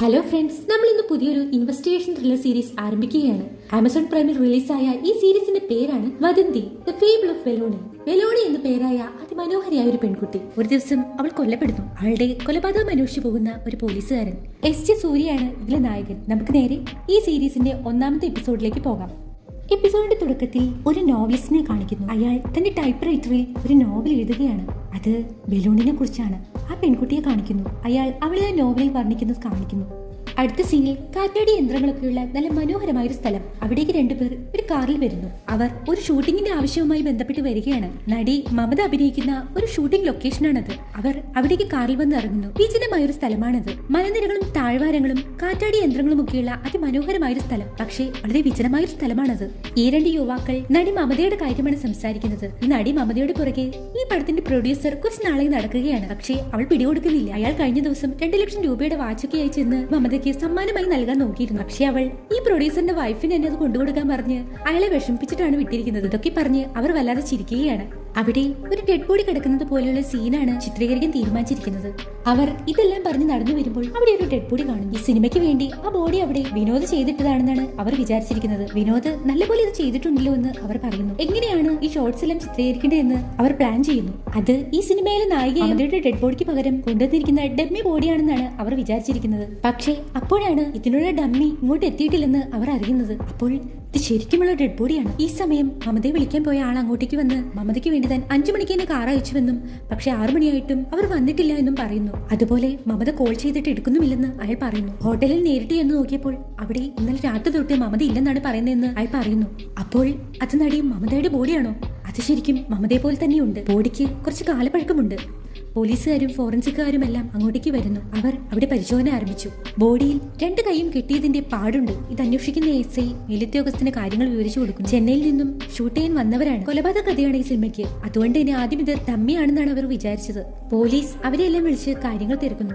Hello friends നമ്മൾ ഇന്ന് പുതിയൊരു ഇൻവെസ്റ്റിഗേഷൻ ത്രില്ലർ സീരീസ് ആരംഭിക്കുകയാണ്. ആമസോൺ പ്രൈമിൽ റിലീസായ ഈ സീരീസിന്റെ പേരാണ് Vadhandhi the fable of Velonie Velonie എന്ന പേരായ അതിമനോഹരിയായ ഒരു പെൺകുട്ടി. ഒരു ദിവസം അവൾ കൊല്ലപ്പെടുന്നു. അവളുടെ കൊലപാതകം അന്വേഷിച്ചു പോകുന്ന ഒരു പോലീസുകാരൻ. എസ് ജെ സൂര്യയാണ് ഇതിലെ നായകൻ. നമുക്ക് നേരെ ഈ സീരീസിന്റെ ഒന്നാമത്തെ എപ്പിസോഡിലേക്ക് പോകാം. എപ്പിസോഡിന്റെ തുടക്കത്തിൽ ഒരു നോവലിസ്റ്റിനെ കാണിക്കുന്നു. അയാൾ തന്റെ ടൈപ്പ് റൈറ്ററിൽ ഒരു നോവൽ എഴുതുകയാണ്. അത് ബലൂണിനെ കുറിച്ചാണ്. ആ പെൺകുട്ടിയെ കാണിക്കുന്നു. അയാൾ അവളെ ആ നോവലിൽ വർണിക്കുന്നത് കാണിക്കുന്നു. അടുത്ത സീനിൽ കാറ്റാടി യന്ത്രങ്ങളൊക്കെയുള്ള നല്ല മനോഹരമായ ഒരു സ്ഥലം. അവിടേക്ക് രണ്ടുപേർ ഒരു കാറിൽ വരുന്നു. അവർ ഒരു ഷൂട്ടിങ്ങിന്റെ ആവശ്യവുമായി ബന്ധപ്പെട്ട് വരികയാണ്. നടി മമത അഭിനയിക്കുന്ന ഒരു ഷൂട്ടിംഗ് ലൊക്കേഷനാണത്. അവർ അവിടേക്ക് കാറിൽ വന്ന് ഇറങ്ങുന്നു. വിചിതമായ ഒരു സ്ഥലമാണത്. മലനിരകളും താഴ്വാരങ്ങളും കാറ്റാടി യന്ത്രങ്ങളും ഒക്കെയുള്ള അതിമനോഹരമായ ഒരു സ്ഥലം. പക്ഷേ വളരെ വിചിതമായ ഒരു സ്ഥലമാണത്. ഈ രണ്ട് യുവാക്കൾ നടി മമതയുടെ കാര്യമാണ് സംസാരിക്കുന്നത്. ഈ നടി മമതയുടെ പുറകെ ഈ പടത്തിന്റെ പ്രൊഡ്യൂസർ കുറച്ച് നാളെ നടക്കുകയാണ്. പക്ഷേ അവൾ പിടികൊടുക്കുന്നില്ല. അയാൾ കഴിഞ്ഞ ദിവസം രണ്ടു ലക്ഷം രൂപയുടെ വാച്ചൊക്കെയായി ചെന്ന് മമതയ്ക്ക് സമ്മാനമായി നൽകാൻ നോക്കിയിരുന്നു. പക്ഷെ അവൾ ഈ പ്രൊഡ്യൂസറിന്റെ വൈഫിന് എന്നെ അത് കൊണ്ടുകൊടുക്കാൻ പറഞ്ഞ് അയാളെ വിഷമിപ്പിച്ചിട്ടാണ് വിട്ടിരിക്കുന്നത് ഇതൊക്കെ പറഞ്ഞ് അവർ വല്ലാതെ ചിരിക്കുകയാണ്. അവിടെ ഒരു ഡെഡ് ബോഡി കിടക്കുന്നത് പോലെയുള്ള സീനാണ് ചിത്രീകരിക്കാൻ തീരുമാനിച്ചിരിക്കുന്നത്. അവർ ഇതെല്ലാം പറഞ്ഞ് നടന്നു വരുമ്പോൾ അവിടെ ഒരു ഡെഡ് ബോഡി കാണും ഈ സിനിമയ്ക്ക് വേണ്ടി ആ ബോഡി അവിടെ വിനോദ് ചെയ്തിട്ടതാണെന്നാണ് അവർ വിചാരിച്ചിരിക്കുന്നത്. വിനോദ് നല്ലപോലെ ഇത് ചെയ്തിട്ടുണ്ടല്ലോ എന്ന് അവർ പറയുന്നു. എങ്ങനെയാണ് ഈ ഷോർട്സ് എല്ലാം ചിത്രീകരിക്കേണ്ടതെന്ന് അവർ പ്ലാൻ ചെയ്യുന്നു. അത് ഈ സിനിമയിലെ നായികയുടെ ഡെഡ് ബോഡിക്ക് പകരം കൊണ്ടുവന്നിരിക്കുന്ന ഡമ്മി ബോഡിയാണെന്നാണ് അവർ വിചാരിച്ചിരിക്കുന്നത്. പക്ഷേ അപ്പോഴാണ് ഇതിനുള്ള ഡമ്മി ഇങ്ങോട്ട് എത്തിയിട്ടില്ലെന്ന് അവർ അറിയുന്നത്. അപ്പോൾ ഇത് ശരിക്കുമുള്ള ഡെഡ് ബോഡിയാണ് ഈ സമയം മമതയെ വിളിക്കാൻ പോയ ആൾ അങ്ങോട്ടേക്ക് വന്ന് മമതയ്ക്ക് വേണ്ടി താൻ അഞ്ചു മണിക്ക് തന്നെ കാർ അയച്ചുവെന്നും പക്ഷെ ആറു മണിയായിട്ടും അവർ വന്നിട്ടില്ല എന്നും പറയുന്നു. അതുപോലെ മമത കോൾ ചെയ്തിട്ട് എടുക്കുന്നുമില്ലെന്ന് അയാൾ പറയുന്നു. ഹോട്ടലിൽ നേരിട്ട് എന്ന് നോക്കിയപ്പോൾ അവിടെ ഇന്നലെ രാത്രി തൊട്ട് മമത ഇല്ലെന്നാണ് പറയുന്നതെന്ന് അയാൾ പറയുന്നു. അപ്പോൾ അത് നടി മമതയുടെ ബോഡിയാണോ അത് ശരിക്കും മമതയെ പോലെ തന്നെയുണ്ട്. ബോഡിക്ക് കുറച്ച് കാലപ്പഴക്കമുണ്ട്. പോലീസുകാരും ഫോറൻസിക്കുകാരും എല്ലാം അങ്ങോട്ടേക്ക് വരുന്നു. അവർ അവിടെ പരിശോധന ആരംഭിച്ചു. ബോഡിയിൽ രണ്ട് കൈയും കെട്ടിയതിന്റെ പാടുണ്ട്. ഇത് അന്വേഷിക്കുന്ന എസ് ഐ മേലുദ്യോഗസ്ഥന് കാര്യങ്ങൾ വിവരിച്ചു കൊടുക്കും ചെന്നൈയിൽ നിന്നും ഷൂട്ട് ചെയ്യാൻ വന്നവരാണ് കൊലപാതക കഥയാണ് ഈ സിനിമയ്ക്ക്. അതുകൊണ്ട് തന്നെ ആദ്യം ഇത് തമ്മിയാണെന്നാണ് അവർ വിചാരിച്ചത്. പോലീസ് അവരെ എല്ലാം വിളിച്ച് കാര്യങ്ങൾ തിരക്കുന്നു.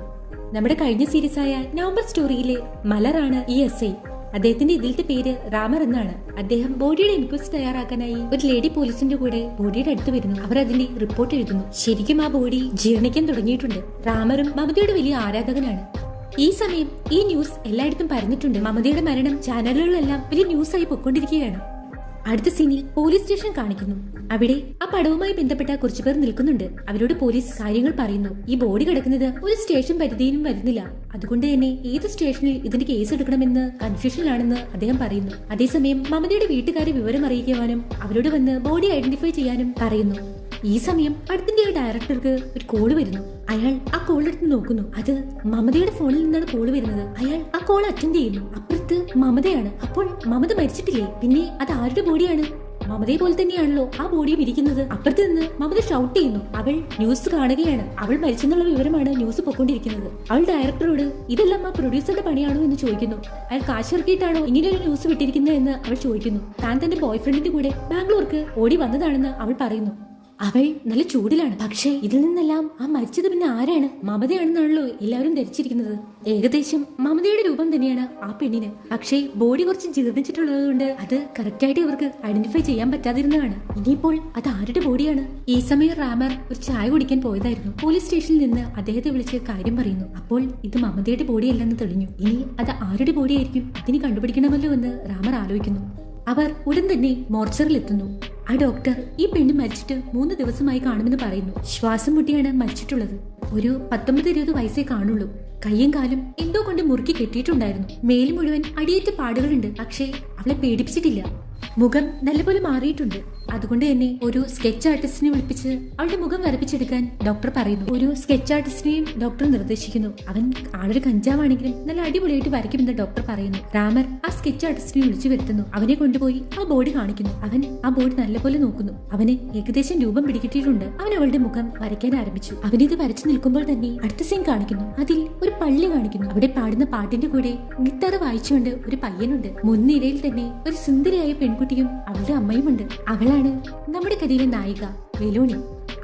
നമ്മുടെ കഴിഞ്ഞ സീരീസ് ആയ നവംബർ സ്റ്റോറിയിലെ മലറാണ് ഈ എസ് ഐ. അദ്ദേഹത്തിന്റെ ഇതിലത്തെ പേര് റാമർ എന്നാണ്. അദ്ദേഹം ബോഡിയുടെ ഇൻക്വസ്റ്റ് തയ്യാറാക്കാനായി ഒരു ലേഡി പോലീസിന്റെ കൂടെ ബോഡിയുടെ അടുത്ത് വരുന്നു. അവർ അതിന്റെ റിപ്പോർട്ട് എഴുതുന്നു. ശരിക്കും ആ ബോഡി ജീർണിക്കാൻ തുടങ്ങിയിട്ടുണ്ട്. റാമറും മമതയുടെ വലിയ ആരാധകനാണ്. ഈ സമയം ഈ ന്യൂസ് എല്ലായിടത്തും പറഞ്ഞിട്ടുണ്ട് മമതയുടെ മരണം ചാനലുകളെല്ലാം വലിയ ന്യൂസായി പൊയ്ക്കൊണ്ടിരിക്കുകയാണ്. അടുത്ത സീനിൽ പോലീസ് സ്റ്റേഷൻ കാണിക്കുന്നു. അവിടെ ആ പടവുമായി ബന്ധപ്പെട്ട കുറച്ചു പേർ നിൽക്കുന്നുണ്ട്. അവരോട് പോലീസ് കാര്യങ്ങൾ പറയുന്നു. ഈ ബോഡി കിടക്കുന്നത് ഒരു സ്റ്റേഷൻ പരിധിയിലും വരുന്നില്ല. അതുകൊണ്ട് തന്നെ ഏത് സ്റ്റേഷനിൽ ഇതിന്റെ കേസ് എടുക്കണമെന്ന് കൺഫ്യൂഷനിലാണെന്ന് അദ്ദേഹം പറയുന്നു. അതേസമയം മമതയുടെ വീട്ടുകാരെ വിവരം അറിയിക്കുവാനും അവരോട് വന്ന് ബോഡി ഐഡന്റിഫൈ ചെയ്യാനും പറയുന്നു. ഈ സമയം അടുത്തിന്റെ ഡയറക്ടർക്ക് ഒരു കോൾ വരുന്നു. അയാൾ ആ കോൾ എടുത്ത് നോക്കുന്നു. അത് മമതയുടെ ഫോണിൽ നിന്നാണ് കോൾ വരുന്നത്. അയാൾ ആ കോൾ അറ്റൻഡ് ചെയ്യുന്നു. അപ്പുറത്ത് മമതയാണ്. അപ്പോൾ മമത മരിച്ചിട്ടില്ലേ? പിന്നെ അത് ആരുടെ ബോഡിയാണ്? മമതയെ പോലെ തന്നെയാണല്ലോ ആ ബോഡിയും ഇരിക്കുന്നത്. അപ്പുറത്ത് നിന്ന് മമത ഷൗട്ട് ചെയ്യുന്നു. അവൾ ന്യൂസ് കാണുകയാണ്. അവൾ മരിച്ചെന്നുള്ള വിവരമാണ് ന്യൂസ് പൊക്കൊണ്ടിരിക്കുന്നത് അവൾ ഡയറക്ടറോട് ഇതെല്ലാം ആ പ്രൊഡ്യൂസറുടെ പണിയാണോ എന്ന് ചോദിക്കുന്നു. അയാൾ കാശിറക്കിയിട്ടാണോ ഇങ്ങനെ ഒരു ന്യൂസ് വിട്ടിരിക്കുന്നത് എന്ന് അവൾ ചോദിക്കുന്നു. താൻ തന്റെ ബോയ്ഫ്രണ്ടിന്റെ കൂടെ ബാംഗ്ലൂർക്ക് ഓടി വന്നതാണെന്ന് അവൾ പറയുന്നു. അവൾ നല്ല ചൂടിലാണ്. പക്ഷേ ഇതിൽ നിന്നെല്ലാം ആ മരിച്ചത് പിന്നെ ആരാണ്? മമതയാണെന്നാണല്ലോ എല്ലാവരും ധരിച്ചിരിക്കുന്നത്. ഏകദേശം മമതയുടെ രൂപം തന്നെയാണ് ആ പെണ്ണിന്. പക്ഷേ ബോഡി കുറച്ച് ജീർണിച്ചിട്ടുള്ളത് കൊണ്ട് അത് കറക്റ്റായിട്ട് ഇവർക്ക് ഐഡന്റിഫൈ ചെയ്യാൻ പറ്റാതിരുന്നതാണ്. ഇനിയിപ്പോൾ അത് ആരുടെ ബോഡിയാണ്? ഈ സമയം റാമർ ഒരു ചായ കുടിക്കാൻ പോയതായിരുന്നു. പോലീസ് സ്റ്റേഷനിൽ നിന്ന് അദ്ദേഹത്തെ വിളിച്ച് കാര്യം പറയുന്നു. അപ്പോൾ ഇത് മമതയുടെ ബോഡിയല്ലെന്ന് തെളിഞ്ഞു. ഇനി അത് ആരുടെ ബോഡിയായിരിക്കും? ഇതിന് കണ്ടുപിടിക്കണമല്ലോ എന്ന് റാമർ ആലോചിക്കുന്നു. അവർ ഉടൻ തന്നെ മോർച്ചറിൽ എത്തുന്നു ആ ഡോക്ടർ ഈ പെണ്ണ് മരിച്ചിട്ട് മൂന്ന് ദിവസമായി കാണുമെന്ന് പറയുന്നു. ശ്വാസം മുട്ടിയാണ് മരിച്ചിട്ടുള്ളത്. ഒരു പത്തൊമ്പത് ഇരുപത് വയസ്സേ കാണുള്ളൂ. കയ്യും കാലും എന്തോ കൊണ്ട് മുറുക്കി കെട്ടിയിട്ടുണ്ടായിരുന്നു. മേൽ മുഴുവൻ അടിയേറ്റ പാടുകളുണ്ട് പക്ഷേ അവളെ പേടിപ്പിച്ചിട്ടില്ല. മുഖം നല്ലപോലെ മാറിയിട്ടുണ്ട്. അതുകൊണ്ട് തന്നെ ഒരു സ്കെച്ച് ആർട്ടിസ്റ്റിനെ വിളിപ്പിച്ച് അവളുടെ മുഖം വരപ്പിച്ചെടുക്കാൻ ഡോക്ടർ പറയുന്നു. ഒരു സ്കെച്ച് ആർട്ടിസ്റ്റിനെയും ഡോക്ടർ നിർദ്ദേശിക്കുന്നു. അവൻ ആളൊരു കഞ്ചാവാണെങ്കിലും നല്ല അടിപൊളിയായിട്ട് വരയ്ക്കുമെന്ന് ഡോക്ടർ പറയുന്നു. രാമർ ആ സ്കെച്ച് ആർട്ടിസ്റ്റിനെ വിളിച്ചു വരുത്തുന്നു. അവനെ കൊണ്ടുപോയി ആ ബോഡി കാണിക്കുന്നു. അവൻ ആ ബോഡി നല്ലപോലെ നോക്കുന്നു. അവന് ഏകദേശം രൂപം പിടികിട്ടിയിട്ടുണ്ട്. അവൻ അവളുടെ മുഖം വരയ്ക്കാൻ ആരംഭിച്ചു. അവനിത് വരച്ചു നിൽക്കുമ്പോൾ തന്നെ അടുത്ത സീൻ കാണിക്കുന്നു. അതിൽ ഒരു പള്ളി കാണിക്കുന്നു. അവിടെ പാടുന്ന പാട്ടിന്റെ കൂടെ ഗിത്താർ വായിച്ചുകൊണ്ട് ഒരു പയ്യനുണ്ട്. മുൻനിരയിൽ തന്നെ ഒരു സുന്ദരിയായ പെൺകുട്ടിയും അവളുടെ അമ്മയുമുണ്ട്. അവളാണ് നമ്മുടെ കഥയിലെ നായിക വെലോണി.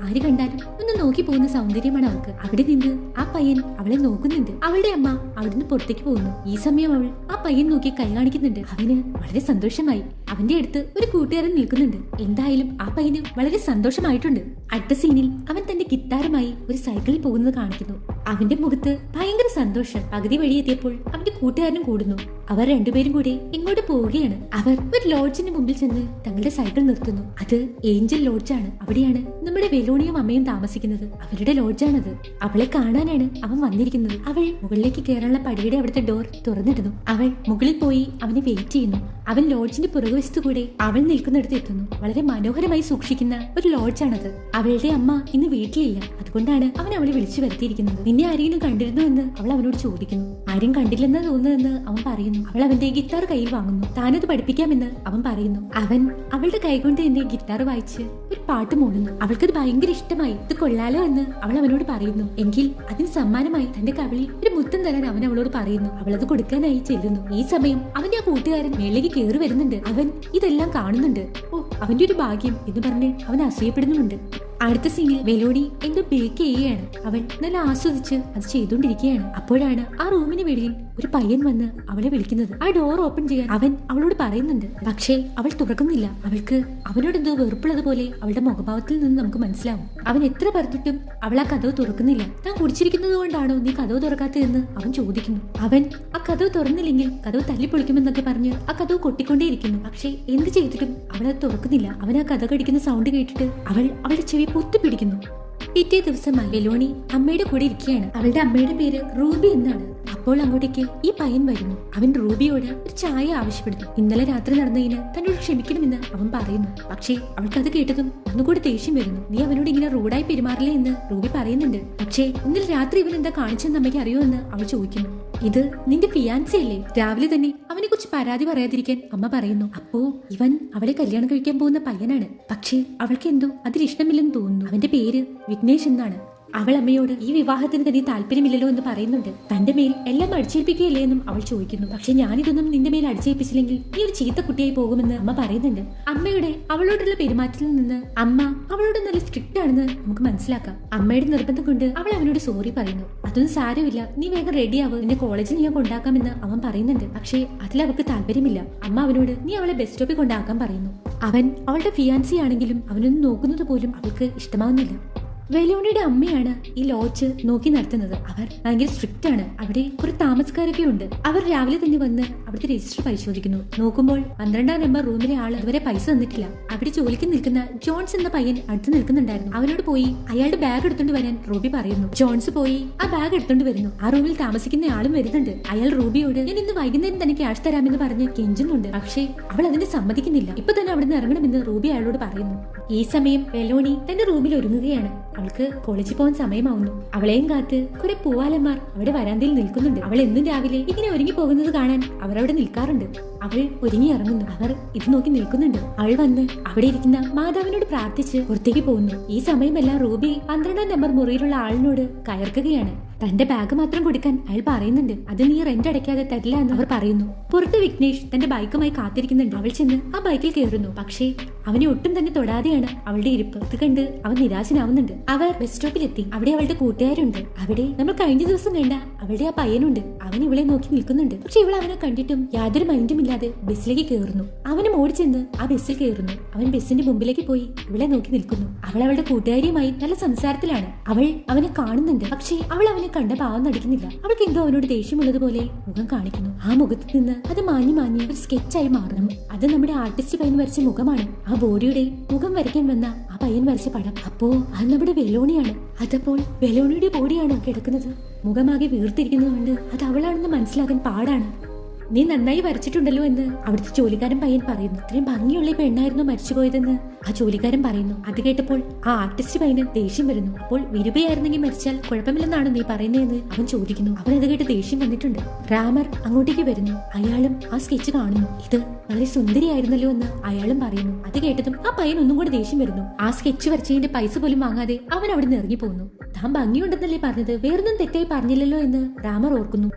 ആര് കണ്ടാലും ഒന്ന് നോക്കി പോകുന്ന സൗന്ദര്യമാണ് അവൾക്ക്. അവിടെ നിന്ന് ആ പയ്യൻ അവളെ നോക്കുന്നുണ്ട്. അവളുടെ അമ്മ അവിടുന്ന് പുറത്തേക്ക് പോകുന്നു. ഈ സമയം അവൾ ആ പയ്യൻ നോക്കി കൈ കാണിക്കുന്നുണ്ട്. അവന് വളരെ സന്തോഷമായി. അവന്റെ അടുത്ത് ഒരു കൂട്ടുകാരൻ നിൽക്കുന്നുണ്ട്. എന്തായാലും ആ പയ്യന് വളരെ സന്തോഷമായിട്ടുണ്ട്. അടുത്ത സീനിൽ അവൻ തന്റെ കിത്താരമായി ഒരു സൈക്കിളിൽ പോകുന്നത് കാണിക്കുന്നു. അവന്റെ മുഖത്ത് ഭയങ്കര സന്തോഷം. പകുതി വഴി എത്തിയപ്പോൾ അവന്റെ കൂട്ടുകാരനും കൂടുന്നു. അവർ രണ്ടുപേരും കൂടി ഇങ്ങോട്ട് പോവുകയാണ്. അവർ ഒരു ലോഡ്ജിന്റെ മുമ്പിൽ ചെന്ന് തങ്ങളുടെ സൈക്കിൾ നിർത്തുന്നു. അത് ഏഞ്ചൽ ലോഡ്ജാണ്. അവിടെയാണ് നമ്മുടെ വെലോണിയും അമ്മയും താമസിക്കുന്നത്. അവരുടെ ലോഡ്ജാണത്. അവളെ കാണാനാണ് അവൻ വന്നിരിക്കുന്നത്. അവൾ മുകളിലേക്ക് കയറാനുള്ള പടിയുടെ അവിടുത്തെ ഡോർ തുറന്നിടുന്നു. അവൾ മുകളിൽ പോയി അവനെ വെയിറ്റ് ചെയ്യുന്നു. അവൻ ലോഡ്ജിന്റെ പുറകുവശത്ത് കൂടെ അവൾ നിൽക്കുന്നിടത്ത് എത്തുന്നു. വളരെ മനോഹരമായി സൂക്ഷിക്കുന്ന ഒരു ലോഡ്ജാണത്. അവളുടെ അമ്മ ഇന്ന് വീട്ടിലില്ല. അതുകൊണ്ടാണ് അവൻ അവളെ വിളിച്ചു വരുത്തിയിരിക്കുന്നത്. നിന്നെ ആരെങ്കിലും കണ്ടിരുന്നു എന്ന് അവൾ അവനോട് ചോദിക്കുന്നു. ആരും കണ്ടില്ലെന്ന് തോന്നുന്നതെന്ന് അവൻ പറയുന്നു. അവൾ അവന്റെ ഗിത്താർ കയ്യിൽ വാങ്ങുന്നു. താനത് പഠിപ്പിക്കാമെന്ന് അവൻ പറയുന്നു. അവൻ അവളുടെ കൈകൊണ്ട് തന്നെ ഗിത്താർ വായിച്ച് ഒരു പാട്ട് മൂളുന്നു. അവൾക്കത് ഭയങ്കര ഇഷ്ടമായി. ഇത് കൊള്ളാലോ എന്ന് അവൾ അവനോട് പറയുന്നു. എങ്കിൽ അതിന് സമ്മാനമായി തന്റെ കവിളിൽ ഒരു മുത്തം തരാൻ അവൻ അവളോട് പറയുന്നു. അവൾ അത് കൊടുക്കാനായി ചെല്ലുന്നു. ഈ സമയം അവന്റെ ആ കൂട്ടുകാരൻ മേലേക്ക് കയറി വരുന്നുണ്ട്. അവൻ ഇതെല്ലാം കാണുന്നുണ്ട്. ഓ അവന്റെ ഒരു ഭാഗ്യം എന്ന് പറഞ്ഞ് അവൻ അസൂയപ്പെടുന്നുമുണ്ട് അടുത്ത സീനിൽ മെലോഡി എന്തോ ബേക്ക് ചെയ്യുകയാണ്. അവൻ നല്ല ആസ്വദിച്ച് അത് ചെയ്തുകൊണ്ടിരിക്കുകയാണ്. അപ്പോഴാണ് ആ റൂമിന് വെളിയിൽ ഒരു പയ്യൻ വന്ന് അവളെ വിളിക്കുന്നത്. ആ ഡോർ ഓപ്പൺ ചെയ്യാൻ അവൻ അവളോട് പറയുന്നുണ്ട്. പക്ഷേ അവൾ തുറക്കുന്നില്ല. അവൾക്ക് അവനോട് എന്തോ വെറുപ്പുള്ളതുപോലെ അവളുടെ മുഖഭാവത്തിൽ നിന്ന് നമുക്ക് മനസ്സിലാവും. അവൻ എത്ര പറഞ്ഞിട്ടും അവൾ ആ കഥവ് തുറക്കുന്നില്ല. താൻ കുടിച്ചിരിക്കുന്നത് കൊണ്ടാണോ നീ കഥവ് തുറക്കാത്തതെന്ന് അവൻ ചോദിക്കുന്നു. അവൻ ആ കഥവ് തുറന്നില്ലെങ്കിൽ കഥവ് തല്ലിപ്പൊളിക്കുമെന്നൊക്കെ പറഞ്ഞ് ആ കഥവ് കൊട്ടിക്കൊണ്ടേയിരിക്കുന്നു. പക്ഷേ എന്ത് ചെയ്തിട്ടും അവൾ അത് തുറക്കുന്നില്ല. അവൻ ആ കഥ കടിക്കുന്ന സൗണ്ട് കേട്ടിട്ട് അവൾ അവളുടെ ചെവി പൊത്തിപ്പിടിക്കുന്നു. പിറ്റേ ദിവസം വെലോണി അമ്മയുടെ കൂടെ ഇരിക്കുകയാണ്. അവളുടെ അമ്മയുടെ പേര് റൂബി എന്നാണ്. അപ്പോൾ അങ്ങോട്ടേക്ക് ഈ പയ്യൻ വരുന്നു. അവൻ റൂബിയോട് ഒരു ചായ ആവശ്യപ്പെടുന്നു. ഇന്നലെ രാത്രി നടന്നതിന് തന്നോട് ക്ഷമിക്കണമെന്ന് അവൻ പറയുന്നു. പക്ഷേ അവൾക്ക് അത് കേട്ടതും ഒന്നുകൂടി ദേഷ്യം വരുന്നു. നീ അവനോട് ഇങ്ങനെ റൂഡായി പെരുമാറില്ലേ എന്ന് റൂബി പറയുന്നുണ്ട്. പക്ഷേ ഇന്നലെ രാത്രി ഇവൻ എന്താ കാണിച്ചെന്ന് അമ്മയ്ക്ക് അറിയോ എന്ന് അവൾ ചോദിക്കുന്നു. ഇത് നിന്റെ ഫിയാൻസി അല്ലേ? രാവിലെ തന്നെ അവനെ കുറിച്ച് പരാതി പറയാതിരിക്കാൻ അമ്മ പറയുന്നു. അപ്പോ ഇവൻ അവളെ കല്യാണം കഴിക്കാൻ പോകുന്ന പയ്യനാണ്. പക്ഷേ അവൾക്ക് എന്തോ അതിൽ ഇഷ്ടമില്ലെന്ന് തോന്നുന്നു. അവന്റെ പേര് വിഘ്നേഷ് എന്നാണ്. അവൾ അമ്മയോട് ഈ വിവാഹത്തിന് തന്നെ താല്പര്യമില്ലല്ലോ എന്ന് പറയുന്നുണ്ട്. തന്റെ മേൽ എല്ലാം അടിച്ചേൽപ്പിക്കുകയല്ലേ എന്നും അവൾ ചോദിക്കുന്നു. പക്ഷെ ഞാനിതൊന്നും നിന്റെ മേൽ അടിച്ചേൽപ്പിച്ചില്ലെങ്കിൽ നീ ഒരു ചീത്ത കുട്ടിയായി പോകുമെന്ന് അമ്മ പറയുന്നുണ്ട്. അമ്മയുടെ അവളോടുള്ള പെരുമാറ്റത്തിൽ നിന്ന് അമ്മ അവളോട് നല്ല സ്ട്രിക്റ്റ് ആണെന്ന് നമുക്ക് മനസ്സിലാക്കാം. അമ്മയുടെ നിർബന്ധം കൊണ്ട് അവൾ അവനോട് സോറി പറയുന്നു. അതൊന്നും സാരമില്ല. നീ വേഗം റെഡിയാവ് നിന്നെ കോളേജിൽ ഞാൻ കൊണ്ടാക്കാമെന്ന് അവൻ പറയുന്നുണ്ട്. പക്ഷേ അതിൽ അവൾക്ക് താല്പര്യമില്ല. അമ്മ അവനോട് നീ അവളെ ബസ് സ്റ്റോപ്പിൽ കൊണ്ടാക്കാൻ പറയുന്നു. അവൻ അവളുടെ ഫിയാൻസി ആണെങ്കിലും അവനൊന്നും നോക്കുന്നത് പോലും അവൾക്ക് ഇഷ്ടമാവുന്നില്ല. വെലോണിയുടെ അമ്മയാണ് ഈ ലോഡ്ജ് നോക്കി നടത്തുന്നത്. അവർ ഭയങ്കര സ്ട്രിക്റ്റ് ആണ്. അവിടെ കുറെ താമസക്കാരൊക്കെ ഉണ്ട്. അവർ രാവിലെ തന്നെ വന്ന് അവിടുത്തെ രജിസ്റ്റർ പരിശോധിക്കുന്നു. നോക്കുമ്പോൾ പന്ത്രണ്ടാം നമ്പർ റൂമിലെ ആൾ അതുവരെ പൈസ തന്നിട്ടില്ല. അവിടെ ജോലിക്ക് നിൽക്കുന്ന ജോൺസ് എന്ന പയ്യൻ അടുത്ത് നിൽക്കുന്നുണ്ടായിരുന്നു. അവനോട് പോയി അയാളുടെ ബാഗ് എടുത്തോണ്ട് വരാൻ റൂബി പറയുന്നു. ജോൺസ് പോയി ആ ബാഗ് എടുത്തോണ്ട് വരുന്നു. ആ റൂമിൽ താമസിക്കുന്ന ആളും വരുന്നുണ്ട്. അയാൾ റൂബിയോട് ഞാൻ ഇന്ന് വൈകുന്നേരം തന്നെ ക്യാഷ് തരാമെന്ന് പറഞ്ഞ് കെഞ്ചുന്നുണ്ട്. പക്ഷേ അവൾ അതിന് സമ്മതിക്കുന്നില്ല. ഇപ്പൊ തന്നെ അവിടുന്ന് ഇറങ്ങണമെന്ന് റൂബി അയാളോട് പറയുന്നു. ഈ സമയം വെലോണി തന്റെ റൂമിൽ ഒരുങ്ങുകയാണ്. അവൾക്ക് കോളേജിൽ പോകാൻ സമയമാവുന്നു. അവളെയും കാത്ത് കുറെ പൂവാലന്മാർ അവിടെ വരാന്തയിൽ നിൽക്കുന്നുണ്ട്. അവൾ എന്നും രാവിലെ ഇങ്ങനെ ഒരുങ്ങി പോകുന്നത് കാണാൻ അവർ അവിടെ നിൽക്കാറുണ്ട്. അവൾ ഒരുങ്ങി ഇറങ്ങുന്നു. അവർ ഇത് നോക്കി നിൽക്കുന്നുണ്ട്. അവൾ വന്ന് അവിടെ ഇരിക്കുന്ന മാതാവിനോട് പ്രാർത്ഥിച്ച് പുറത്തേക്ക് പോകുന്നു. ഈ സമയമെല്ലാം റൂബി പന്ത്രണ്ടാം നമ്പർ മുറിയിലുള്ള ആളിനോട് കയർക്കുകയാണ്. തന്റെ ബാഗ് മാത്രം കൊടുക്കാൻ അയാൾ പറയുന്നുണ്ട്. അത് നീ റെന്റ് അടയ്ക്കാതെ തരില്ല എന്ന് അവർ പറയുന്നു. പുറത്ത് വിഘ്നേഷ് തന്റെ ബൈക്കുമായി കാത്തിരിക്കുന്നുണ്ട്. അവൾ ചെന്ന് ആ ബൈക്കിൽ കയറുന്നു. പക്ഷേ അവനെ ഒട്ടും തന്നെ തൊടാതെയാണ് അവളുടെ ഇരിപ്പ്. ഇത് കണ്ട് അവൻ നിരാശനാവുന്നുണ്ട്. അവർ ബസ് സ്റ്റോപ്പിലെത്തി അവിടെ അവളുടെ കൂട്ടുകാരുണ്ട്. അവിടെ നമ്മൾ കഴിഞ്ഞ ദിവസം കണ്ട അവളുടെ ആ പയ്യനുണ്ട്. അവൻ ഇവളെ നോക്കി നിൽക്കുന്നുണ്ട്. പക്ഷെ ഇവൾ അവനെ കണ്ടിട്ടും യാതൊരു മൈൻഡും ഇല്ലാതെ ബസ്സിലേക്ക് കയറുന്നു അവനും ഓടിച്ചെന്ന് ആ ബസ്സിൽ കയറുന്നു അവൻ ബസ്സിന്റെ മുമ്പിലേക്ക് പോയി ഇവളെ നോക്കി നിൽക്കുന്നു. അവൾ അവളുടെ കൂട്ടുകാരിയുമായി നല്ല സംസാരത്തിലാണ്. അവൾ അവനെ കാണുന്നുണ്ട്. പക്ഷേ അവൾ അവനെ കണ്ട ഭാവം നടിക്കുന്നില്ല. അവൾക്ക് എന്തോ അവനോട് ദേഷ്യമുള്ളതുപോലെ മുഖം കാണിക്കുന്നു. ആ മുഖത്ത് നിന്ന് അത് മാഞ്ഞു മാഞ്ഞ് ഒരു സ്കെച്ചായി മാറണം അത് നമ്മുടെ ആർട്ടിസ്റ്റ് പയ്യൻ വരച്ച മുഖമാണ്. ആ ബോഡിയുടെ മുഖം വരയ്ക്കാൻ വന്ന ആ പയ്യൻ വരച്ച പടം. അപ്പോ അത് നമ്മുടെ വെലോണിയാണ്. അതപ്പോൾ വെലോണിയുടെ ബോഡിയാണോ കിടക്കുന്നത്? മുഖമാകെ വീർത്തിരിക്കുന്നതുകൊണ്ട് അത് അവളാണെന്ന് മനസ്സിലാക്കാൻ പാടാണ്. നീ നന്നായി വരച്ചിട്ടുണ്ടല്ലോ എന്ന് അവിടുത്തെ ജോലിക്കാരൻ പയ്യൻ പറയുന്നു. ഇത്രയും ഭംഗിയുള്ള പെണ്ണായിരുന്നു മരിച്ചുപോയതെന്ന് ആ ജോലിക്കാരൻ പറയുന്നു. അത് കേട്ടപ്പോൾ ആ ആർട്ടിസ്റ്റ് പയ്യന് ദേഷ്യം വരുന്നു. അപ്പോൾ വിരുപയായിരുന്നെങ്കിൽ മരിച്ചാൽ കുഴപ്പമില്ലെന്നാണ് നീ പറയുന്നതെന്ന് അവൻ ചോദിക്കുന്നു. അവൻ അത് കേട്ട് ദേഷ്യം വന്നിട്ടുണ്ട്. റാമർ അങ്ങോട്ടേക്ക് വരുന്നു. അയാളും ആ സ്കെച്ച് കാണുന്നു. ഇത് വളരെ സുന്ദരിയായിരുന്നല്ലോ എന്ന് അയാളും പറയുന്നു. അത് കേട്ടതും ആ പയ്യൻ ഒന്നും കൂടെ ദേഷ്യം വരുന്നു. ആ സ്കെച്ച് വരച്ചതിന്റെ പൈസ പോലും വാങ്ങാതെ അവൻ അവിടെ നിന്ന് ഇറങ്ങി പോകുന്നു താൻ ഭംഗിയുണ്ടെന്നല്ലേ പറഞ്ഞത്? വേറൊന്നും തെറ്റായി പറഞ്ഞില്ലല്ലോ എന്ന് റാമർ ഓർക്കുന്നു.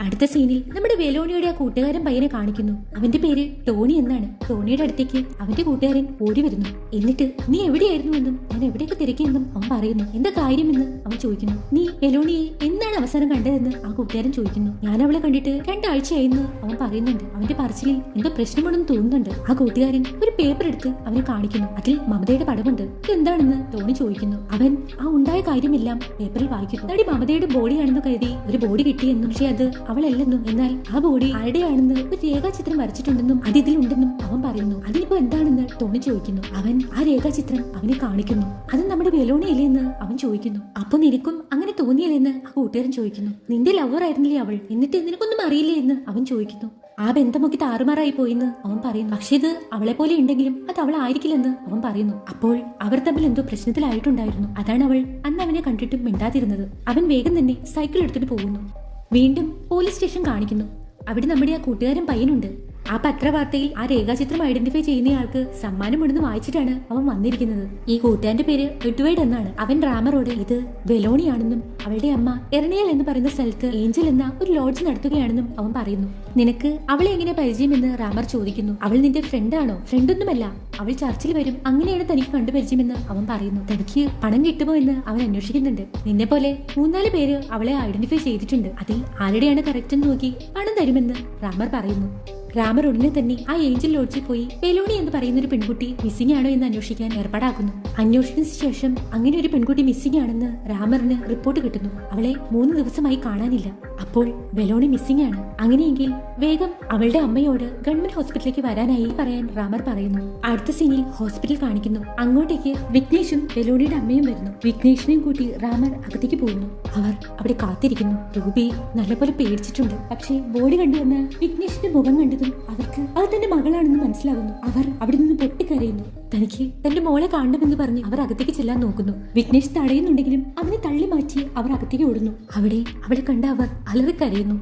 അടുത്ത സീനിൽ നമ്മുടെ വെലോണിയുടെ ആ കൂട്ടുകാരൻ പയ്യനെ കാണിക്കുന്നു. അവന്റെ പേര് ടോണി എന്നാണ്. ടോണിയുടെ അടുത്തേക്ക് അവന്റെ കൂട്ടുകാരൻ ഓടി വരുന്നു. എന്നിട്ട് നീ എവിടെയായിരുന്നു എന്നും ഞാൻ എവിടെയൊക്കെ തിരക്കിയെന്നും അവൻ പറയുന്നു. എന്താ കാര്യമെന്ന് അവൻ ചോദിക്കുന്നു. നീ വെലോണിയെ എന്നാണ് അവസാനം കണ്ടതെന്ന് ആ കൂട്ടുകാരൻ ചോദിക്കുന്നു. ഞാൻ അവളെ കണ്ടിട്ട് രണ്ടാഴ്ചയായിരുന്നു അവൻ പറയുന്നുണ്ട്. അവന്റെ പറച്ചിലിൽ എന്തോ പ്രശ്നമുണ്ടെന്ന് തോന്നുന്നുണ്ട്. ആ കൂട്ടുകാരൻ ഒരു പേപ്പർ എടുത്ത് അവനെ കാണിക്കുന്നു. അതിൽ മമതയുടെ പടമുണ്ട്. ഇതെന്താണെന്ന്? ടോണി ചോദിക്കുന്നു. അവൻ ആ ഉണ്ടായ കാര്യമെല്ലാം പേപ്പറിൽ വായിക്കുന്നു. നടി മമതയുടെ ബോഡിയാണെന്ന് കരുതി ഒരു ബോഡി കിട്ടിയെന്നും. പക്ഷെ അത് അവളല്ലെന്നും എന്നാൽ ആ ബോഡി ആരുടെയാണെന്ന് ഒരു രേഖാചിത്രം വരച്ചിട്ടുണ്ടെന്നും അത് ഇതിലുണ്ടെന്നും അവൻ പറയുന്നു. അതിനിപ്പോ എന്താണെന്ന് ടോണി ചോദിക്കുന്നു. അവൻ ആ രേഖാചിത്രം അവനെ കാണിക്കുന്നു. അത് നമ്മുടെ വെലോണിയല്ലേ എന്ന് അവൻ ചോദിക്കുന്നു. അപ്പൊ നിനക്കും അങ്ങനെ തോന്നിയില്ലെന്ന് ആ കൂട്ടുകാരൻ ചോദിക്കുന്നു. നിന്റെ ലവർ ആയിരുന്നില്ലേ അവൾ? എന്നിട്ട് നിനക്കൊന്നും അറിയില്ലേ? എന്ന് അവൻ ചോദിക്കുന്നു. ആ ബന്ധമൊക്കെ താറുമാറായി പോയെന്ന് അവൻ പറയുന്നു. പക്ഷെ ഇത് അവളെ പോലെ ഉണ്ടെങ്കിലും അത് അവളായിരിക്കില്ലെന്ന് അവൻ പറയുന്നു. അപ്പോൾ അവർ തമ്മിൽ എന്തോ പ്രശ്നത്തിലായിട്ടുണ്ടായിരുന്നു. അതാണ് അവൾ അന്ന് അവനെ കണ്ടിട്ടും മിണ്ടാതിരുന്നത്. അവൻ വേഗം തന്നെ സൈക്കിൾ എടുത്തിട്ട് പോകുന്നു. വീണ്ടും പോലീസ് സ്റ്റേഷൻ കാണിക്കുന്നു. അവിടെ നമ്മുടെ ആ കൂട്ടുകാരൻ പയ്യനുണ്ട്. ആ പത്രവാർത്തയിൽ ആ രേഖാചിത്രം ഐഡന്റിഫൈ ചെയ്യുന്നയാൾക്ക് സമ്മാനം ഉണ്ടെന്ന് വായിച്ചിട്ടാണ് അവൻ വന്നിരിക്കുന്നത്. ഈ കൂട്ടുകാരന്റെ പേര് എഡ്വേർഡ് എന്നാണ്. അവൻ റാമറോട് ഇത് വെലോണിയാണെന്നും അവളുടെ അമ്മ എറണിയൽ എന്ന് പറയുന്ന സ്ഥലത്ത് ഏഞ്ചൽ എന്ന ഒരു ലോഡ്ജ് നടത്തുകയാണെന്നും അവൻ പറയുന്നു. നിനക്ക് അവളെ എങ്ങനെ പരിചയമെന്ന് റാമർ ചോദിക്കുന്നു. അവൾ നിന്റെ ഫ്രണ്ടാണോ ഫ്രണ്ടൊന്നുമല്ല അവൾ ചർച്ചിൽ വരും. അങ്ങനെയാണ് തനിക്ക് കണ്ടു പരിചയമെന്ന് അവൻ പറയുന്നു. തനിക്ക് പണം കിട്ടുമോ എന്ന് അവൻ അന്വേഷിക്കുന്നുണ്ട്. നിന്നെ പോലെ മൂന്നാൽ പേര് അവളെ ഐഡന്റിഫൈ ചെയ്തിട്ടുണ്ട്. അതിൽ ആരുടെയാണ് കറക്റ്റ് എന്ന് നോക്കി പണം തരുമെന്ന് റാമർ പറയുന്നു. റാമർ ഉടനെ തന്നെ ആ ഏഞ്ചൽ ലോഡ്ജിൽ പോയി പെലോണി എന്ന് പറയുന്ന ഒരു പെൺകുട്ടി മിസ്സിംഗ് ആണോ എന്ന് അന്വേഷിക്കാൻ ഏർപ്പാടാക്കുന്നു അന്വേഷണത്തിന് ശേഷം അങ്ങനെ ഒരു പെൺകുട്ടി മിസ്സിംഗ് ആണെന്ന് രാമറിന് റിപ്പോർട്ട് കിട്ടുന്നു. അവളെ മൂന്ന് ദിവസമായി കാണാനില്ല. അപ്പോൾ ബെലോണി മിസ്സിംഗ് ആണ്. അങ്ങനെയെങ്കിൽ വേഗം അവളുടെ അമ്മയോട് ഗവൺമെന്റ് ഹോസ്പിറ്റലിലേക്ക് വരാനായി പറയാൻ റാമർ പറയുന്നു. അടുത്ത സീനിൽ ഹോസ്പിറ്റൽ കാണിക്കുന്നു. അങ്ങോട്ടേക്ക് വിഘ്നേഷും ബെലോണിയുടെ അമ്മയും വരുന്നു. വിഘ്നേഷിനെയും കൂട്ടി റാമർ അകത്തേക്ക് പോകുന്നു. അവർ അവിടെ കാത്തിരിക്കുന്നു. രൂപി നല്ലപോലെ പേടിച്ചിട്ടുണ്ട്. പക്ഷേ ബോഡി കണ്ടുവന്ന് വിഘ്നേഷിന്റെ മുഖം കണ്ടതും അവർക്ക് അത് തന്റെ മകളാണെന്ന് മനസ്സിലാകുന്നു. അവർ അവിടെ നിന്ന് പൊട്ടിക്കരയുന്നു. തനിക്ക് തന്റെ മോളെ കാണണമെന്ന് പറഞ്ഞ് അവർ അകത്തേക്ക് ചെല്ലാൻ നോക്കുന്നു. വിഘ്നേഷ് തടയുന്നുണ്ടെങ്കിലും അവനെ തള്ളി മാറ്റി അവർ അകത്തേക്ക് ഓടുന്നു. അവിടെ അവളെ കണ്ട അവർ അലറിക്കരയുന്നു.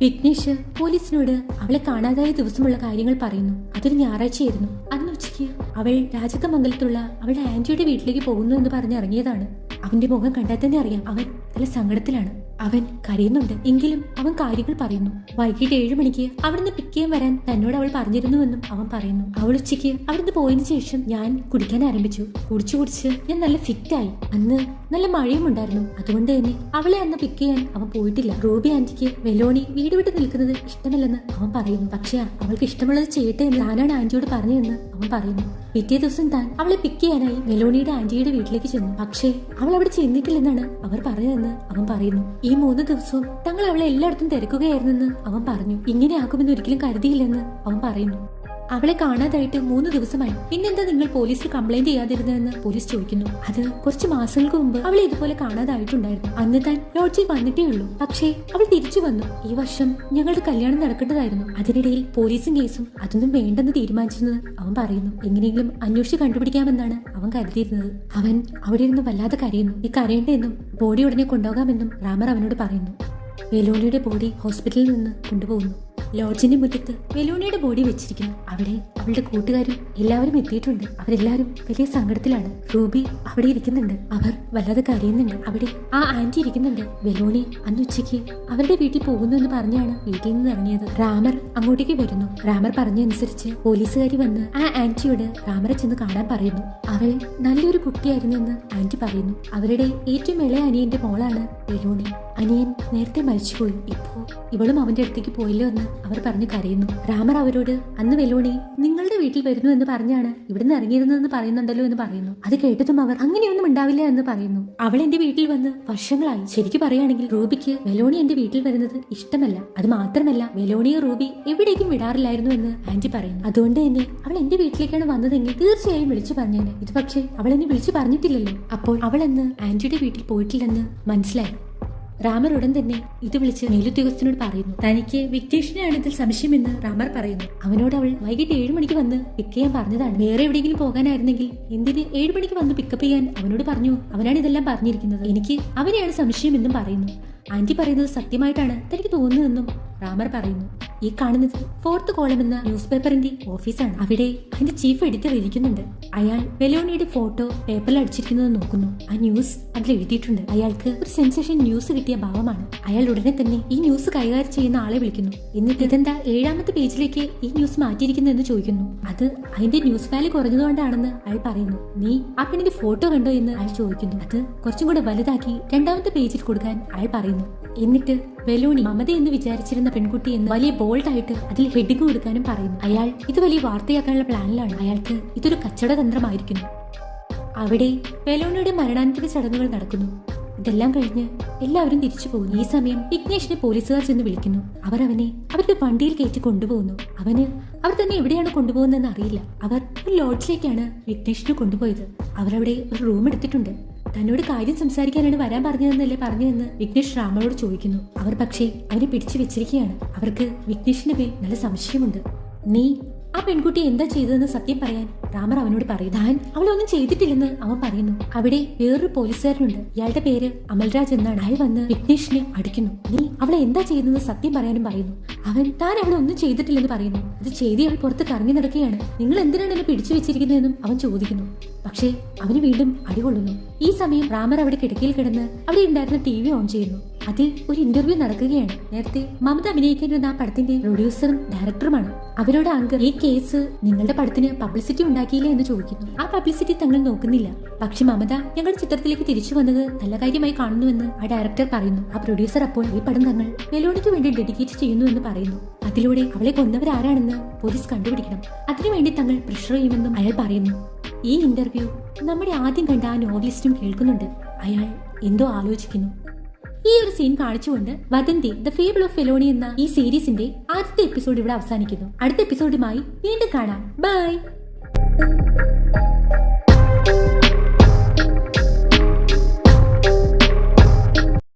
വിഘ്നേഷ് പോലീസിനോട് അവളെ കാണാതായ ദിവസമുള്ള കാര്യങ്ങൾ പറയുന്നു. അതൊരു ഞായറാഴ്ചയായിരുന്നു. അന്ന് ഉച്ചയ്ക്ക് അവൾ രാജകമംഗലത്തുള്ള അവളുടെ ആന്റിയുടെ വീട്ടിലേക്ക് പോകുന്നു എന്ന് പറഞ്ഞ് ഇറങ്ങിയതാണ്. അവന്റെ മുഖം കണ്ടാൽ തന്നെ അറിയാം അവൻ നല്ല സങ്കടത്തിലാണ്. അവൻ കരയുന്നുണ്ട്. എങ്കിലും അവൻ കാര്യങ്ങൾ പറയുന്നു. വൈകിട്ട് ഏഴു മണിക്ക് അവിടുന്ന് പിക്ക് ചെയ്യാൻ വരാൻ തന്നോട് അവൾ പറഞ്ഞിരുന്നുവെന്നും അവൻ പറയുന്നു. അവൾ ഉച്ചയ്ക്ക് അവിടുന്ന് പോയതിനു ശേഷം ഞാൻ കുടിക്കാൻ ആരംഭിച്ചു. കുടിച്ചു കുടിച്ച് ഞാൻ നല്ല ഫിറ്റായി അന്ന് നല്ല മഴയും ഉണ്ടായിരുന്നു. അതുകൊണ്ട് തന്നെ അവളെ അന്ന് പിക്ക് ചെയ്യാൻ അവൻ പോയിട്ടില്ല. റൂബി ആന്റിക്ക് വെലോണി വീട് വിട്ട് നിൽക്കുന്നത് ഇഷ്ടമല്ലെന്ന് അവൻ പറയുന്നു. പക്ഷേ അവൾക്ക് ഇഷ്ടമുള്ളത് ചെയ്യട്ടെ എന്ന് താനാണ് ആന്റിയോട് പറഞ്ഞതെന്ന് അവൻ പറയുന്നു. പിറ്റേ ദിവസം താൻ അവളെ പിക്ക് ചെയ്യാനായി മെലോണിയുടെ ആന്റിയുടെ വീട്ടിലേക്ക് ചെന്നു. പക്ഷേ അവൾ അവിടെ ചെന്നിട്ടില്ലെന്നാണ് അവർ പറഞ്ഞതെന്ന് അവൻ പറയുന്നു. മൂന്ന് ദിവസവും തങ്ങൾ അവളെ എല്ലായിടത്തും തിരക്കുകയായിരുന്നെന്ന് അവൻ പറഞ്ഞു. ഇങ്ങനെ ആക്കുമെന്ന് ഒരിക്കലും കരുതിയില്ലെന്ന് അവൻ പറയുന്നു. അവളെ കാണാതായിട്ട് മൂന്ന് ദിവസമായി. പിന്നെന്താ നിങ്ങൾ പോലീസിൽ കംപ്ലൈന്റ് ചെയ്യാതിരുന്നതെന്ന് പോലീസ് ചോദിക്കുന്നു. അത് കുറച്ച് മാസങ്ങൾക്ക് മുമ്പ് അവളെ ഇതുപോലെ കാണാതായിട്ടുണ്ടായിരുന്നു. അന്ന് താൻ ലോഡ്ജിൽ വന്നിട്ടേ ഉള്ളൂ. പക്ഷേ അവൾ തിരിച്ചു വന്നു. ഈ വർഷം ഞങ്ങളുടെ കല്യാണം നടക്കേണ്ടതായിരുന്നു. അതിനിടയിൽ പോലീസും കേസും അതൊന്നും വേണ്ടെന്ന് തീരുമാനിച്ചിരുന്നത് അവൻ പറയുന്നു. എങ്ങനെയെങ്കിലും അന്വേഷിച്ച് കണ്ടുപിടിക്കാമെന്നാണ് അവൻ കരുതിയിരുന്നത്. അവൻ അവിടെ ഇരുന്ന് വല്ലാതെ കരയുന്നു. ഈ കരയേണ്ടെന്നും ബോഡി ഉടനെ കൊണ്ടുപോകാമെന്നും റാമർ അവനോട് പറയുന്നു. വെലോണിയുടെ ബോഡി ഹോസ്പിറ്റലിൽ നിന്ന് കൊണ്ടുപോകുന്നു. ലോഡ്ജിന്റെ മുറ്റത്ത് മെലൂണിയുടെ ബോഡി വെച്ചിരിക്കുന്നു. അവിടെ അവളുടെ കൂട്ടുകാരും എല്ലാവരും എത്തിയിട്ടുണ്ട്. അവരെല്ലാവരും വലിയ സങ്കടത്തിലാണ്. റൂബി അവിടെ ഇരിക്കുന്നുണ്ട്. അവർ വല്ലാതെ കരയുന്നുണ്ട്. അവിടെ ആ ആന്റി ഇരിക്കുന്നുണ്ട്. വെലോണി അന്ന് ഉച്ചയ്ക്ക് അവരുടെ വീട്ടിൽ പോകുന്നു എന്ന് പറഞ്ഞാണ് വീട്ടിൽ നിന്ന് ഇറങ്ങിയത്. റാമർ അങ്ങോട്ടേക്ക് വരുന്നു. റാമർ പറഞ്ഞനുസരിച്ച് പോലീസുകാരി വന്ന് ആ ആന്റിയോട് റാമറെ ചെന്ന് കാണാൻ പറയുന്നു. അവൾ നല്ലൊരു കുട്ടിയായിരുന്നു എന്ന് ആന്റി പറയുന്നു. അവരുടെ ഏറ്റവും ഇളയ അനിയന്റെ മോളാണ് വെലോണി. അനിയൻ നേരത്തെ മരിച്ചുപോയി. ഇപ്പോ ഇവളും അവന്റെ അടുത്തേക്ക് പോയില്ലോ എന്ന് അവർ പറഞ്ഞു കരയുന്നു. രാമർ അവരോട് അന്ന് വെലോണി നിങ്ങളുടെ വീട്ടിൽ വരുന്നു എന്ന് പറഞ്ഞാണ്. ഇവിടുന്ന് ഇറങ്ങിയിരുന്നതെന്ന് പറയുന്നുണ്ടല്ലോ എന്ന് പറയുന്നു. അത് കേട്ടതും അവർ അങ്ങനെയൊന്നും ഉണ്ടാവില്ല എന്ന് പറയുന്നു. അവൾ എന്റെ വീട്ടിൽ വന്ന് വർഷങ്ങളായി. ശരിക്കും പറയുകയാണെങ്കിൽ റൂബിക്ക് വെലോണി എന്റെ വീട്ടിൽ വരുന്നത് ഇഷ്ടമല്ല. അത് മാത്രമല്ല വെലോണിയെ റൂബി എവിടേക്കും വിടാറില്ലായിരുന്നു എന്ന് ആന്റി പറയുന്നു. അതുകൊണ്ട് തന്നെ അവൾ എന്റെ വീട്ടിലേക്കാണ് വന്നതെങ്കിൽ തീർച്ചയായും വിളിച്ചു പറഞ്ഞേനെ. ഇത് പക്ഷേ അവൾ എന്നെ വിളിച്ചു പറഞ്ഞിട്ടില്ലല്ലോ. അപ്പോൾ അവൾ അന്ന് ആന്റിയുടെ വീട്ടിൽ പോയിട്ടില്ലെന്ന് മനസ്സിലായി. റാമർ ഉടൻ തന്നെ ഇത് വിളിച്ച് മേലുദ്യോഗസ്ഥനോട് പറയുന്നു. തനിക്ക് വിക്ടേഷനാണ് ഇതിൽ സംശയമെന്ന് റാമർ പറയുന്നു. അവനോട് അവൾ വൈകിട്ട് ഏഴു മണിക്ക് വന്ന് പിക്ക് ചെയ്യാൻ പറഞ്ഞതാണ്. വേറെ എവിടെയെങ്കിലും പോകാനായിരുന്നെങ്കിൽ എന്തിന് ഏഴു മണിക്ക് വന്ന് പിക്കപ്പ് ചെയ്യാൻ അവനോട് പറഞ്ഞു. അവനാണ് ഇതെല്ലാം പറഞ്ഞിരിക്കുന്നത്. എനിക്ക് അവനെയാണ് സംശയമെന്നും പറയുന്നു. ആന്റി പറയുന്നത് സത്യമായിട്ടാണ് തനിക്ക് തോന്നുന്നതെന്നും റാമർ പറയുന്നു. ഈ കാണുന്നത് ഫോർത്ത് കോളം എന്ന ന്യൂസ് പേപ്പറിന്റെ ഓഫീസാണ് അവിടെ അതിന്റെ ചീഫ് എഡിറ്റർ ഇരിക്കുന്നുണ്ട്. അയാൾ വെലോണിയുടെ ഫോട്ടോ പേപ്പറിൽ അടിച്ചിരിക്കുന്നത് നോക്കുന്നു. ആ ന്യൂസ് അതിൽ എഴുതിയിട്ടുണ്ട്. അയാൾക്ക് ഒരു സെൻസേഷൻ ന്യൂസ് കിട്ടിയ ഭാവമാണ്. അയാൾ ഉടനെ തന്നെ ഈ ന്യൂസ് കൈകാര്യം ചെയ്യുന്ന ആളെ വിളിക്കുന്നു. എന്നിട്ട് ഇതെന്താ ഏഴാമത്തെ പേജിലേക്ക് ഈ ന്യൂസ് മാറ്റിയിരിക്കുന്നു എന്ന് ചോദിക്കുന്നു. അത് അതിന്റെ ന്യൂസ് വാല്യൂ കുറഞ്ഞതുകൊണ്ടാണെന്ന് അയാൾ പറയുന്നു. നീ ആ പെണ്ണിന്റെ ഫോട്ടോ കണ്ടോ? എന്ന് അയാൾ ചോദിക്കുന്നു. അത് കുറച്ചും കൂടെ വലുതാക്കി രണ്ടാമത്തെ പേജിൽ കൊടുക്കാൻ അയാൾ പറയുന്നു. എന്നിട്ട് വെലൂണി മമത എന്ന് വിചാരിച്ചിരുന്ന പെൺകുട്ടി എന്ന് വലിയ ബോൾഡ് ആയിട്ട് അതിൽ ഹെഡിങ് കൊടുക്കാനും പറയുന്നു. അയാൾ ഇത് വലിയ വാർത്തയാക്കാനുള്ള പ്ലാനിലാണ്. അയാൾക്ക് ഇതൊരു കച്ചവട തന്ത്രമായിരിക്കുന്നു. അവിടെ വെലോണിയുടെ മരണാനന്തര ചടങ്ങുകൾ നടക്കുന്നു. ഇതെല്ലാം കഴിഞ്ഞ് എല്ലാവരും തിരിച്ചു പോകുന്നു. ഈ സമയം വിഘ്നേഷിനെ പോലീസുകാർ ചെന്ന് വിളിക്കുന്നു. അവർ അവനെ അവരുടെ വണ്ടിയിൽ കയറ്റി കൊണ്ടുപോകുന്നു. അവന് അവർ തന്നെ എവിടെയാണ് കൊണ്ടുപോകുന്നതെന്ന് അറിയില്ല. അവർ ഒരു ലോഡ്ജിലേക്കാണ് വിഘ്നേഷിനെ കൊണ്ടുപോയത്. അവരവിടെ ഒരു റൂം എടുത്തിട്ടുണ്ട്. തന്നോട് കാര്യം സംസാരിക്കാനാണ് വരാൻ പറഞ്ഞതെന്നല്ലേ പറഞ്ഞതെന്ന് വിഘ്നേഷ് രാമനോട് ചോദിക്കുന്നു. അവർ പക്ഷേ അവനെ പിടിച്ചു വെച്ചിരിക്കുകയാണ്. അവർക്ക് വിഘ്നേഷിന്റെ മേൽ നല്ല സംശയമുണ്ട്. നീ ആ പെൺകുട്ടി എന്താ ചെയ്തതെന്ന് സത്യം പറയാൻ രാമർ അവനോട് പറയും താൻ അവളൊന്നും ചെയ്തിട്ടില്ലെന്ന് അവൻ പറയുന്നു. അവിടെ വേറൊരു പോലീസുകാരനുണ്ട്. ഇയാളുടെ പേര് അമൽരാജ് എന്നാണ്. അയാൾ വന്ന് വിഘ്നേഷിനെ അടിക്കുന്നു. നീ അവളെ എന്താ ചെയ്തതെന്ന് സത്യം പറയാനും പറയുന്നു. അവൻ താൻ അവിടെ ഒന്നും ചെയ്തിട്ടില്ലെന്ന് പറയുന്നു. അത് ചെയ്തി അവൾ പുറത്ത് കറങ്ങി നടക്കുകയാണ്. നിങ്ങൾ എന്തിനാണ് എന്നെ പിടിച്ചു വെച്ചിരിക്കുന്നതെന്നും അവൻ ചോദിക്കുന്നു. പക്ഷേ അവന് വീണ്ടും അടികൊള്ളുന്നു ഈ സമയം റാമർ അവിടെ കിടക്കയിൽ കിടന്ന് അവിടെ ഉണ്ടായിരുന്ന ടി വി ഓൺ ചെയ്യുന്നു. അതിൽ ഒരു ഇന്റർവ്യൂ നടക്കുകയാണ്. നേരത്തെ മമത അഭിനയിക്കാനിരുന്ന ആ പടത്തിന്റെ പ്രൊഡ്യൂസറും ഡയറക്ടറുമാണ് അവരോട് ആങ്കർ ഈ കേസ് നിങ്ങളുടെ പടത്തിന് പബ്ലിസിറ്റി ഉണ്ടാക്കിയില്ല എന്ന് ചോദിക്കുന്നു. ആ പബ്ലിസിറ്റി തങ്ങൾ നോക്കുന്നില്ല. പക്ഷെ മമത ഞങ്ങളുടെ ചിത്രത്തിലേക്ക് തിരിച്ചു വന്നത് നല്ല കാര്യമായി കാണുന്നുവെന്ന് ആ ഡയറക്ടർ പറയുന്നു. ആ പ്രൊഡ്യൂസർ അപ്പോൾ ഈ പടം തങ്ങൾ മെലോണിക്ക് വേണ്ടി ഡെഡിക്കേറ്റ് ചെയ്യുന്നു എന്ന് പറയുന്നു. അതിലൂടെ അവളെ കൊന്നവരാരാണെന്ന് പോലീസ് കണ്ടുപിടിക്കണം. അതിനുവേണ്ടി തങ്ങൾ പ്രഷർ ചെയ്യുമെന്നും അയാൾ പറയുന്നു. ഈ ഇന്റർവ്യൂ നമ്മുടെ ആദ്യം കണ്ട ആ നോവലിസ്റ്റും കേൾക്കുന്നുണ്ട്. അയാൾ എന്തോ ആലോചിക്കുന്നു. ഈ ഒരു സീൻ കാണിച്ചുകൊണ്ട് Vadhandhi the fable of Velonie എന്ന ഈ സീരീസിന്റെ ആദ്യത്തെ എപ്പിസോഡ് ഇവിടെ അവസാനിക്കുന്നു. അടുത്ത എപ്പിസോഡുമായി വീണ്ടും കാണാം. ബൈ